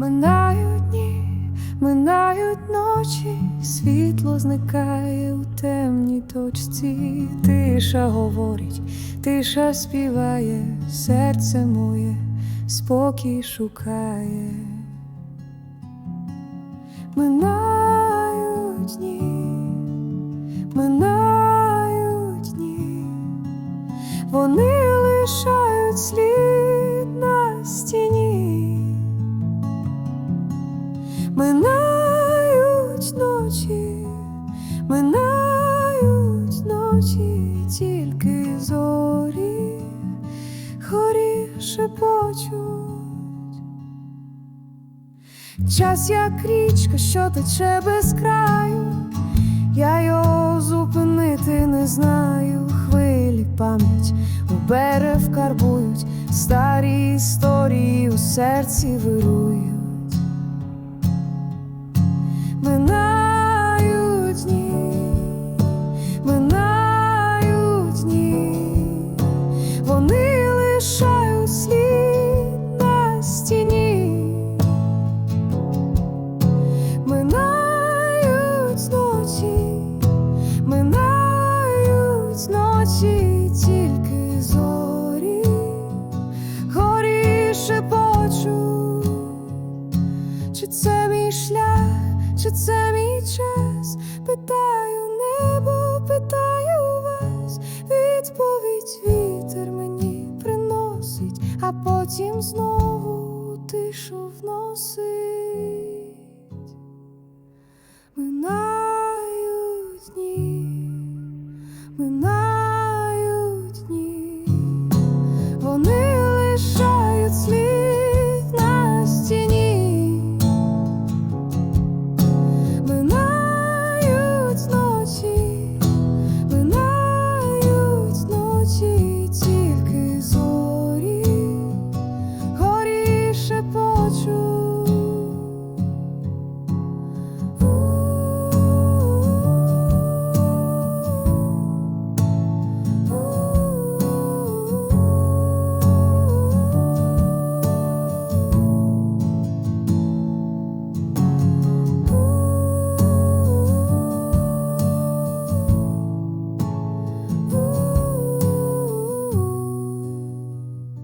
Минають дні, минають ночі, світло зникає у темній точці, тиша говорить, тиша співає, серце моє спокій шукає. Минають дні, минають дні, вони лишають слід на стіні. Минають ночі, минають ночі, тільки зорі, хорі шепочуть. Час як річка, що тече без краю, я його зупинити не знаю. Хвилі пам'ять у берег карбують, старі історії у серці вирують. чи це мій шлях, чи це мій час? Питаю небо, питаю вас, відповідь вітер мені приносить, а потім знову тишу вносить. Минають дні, минають.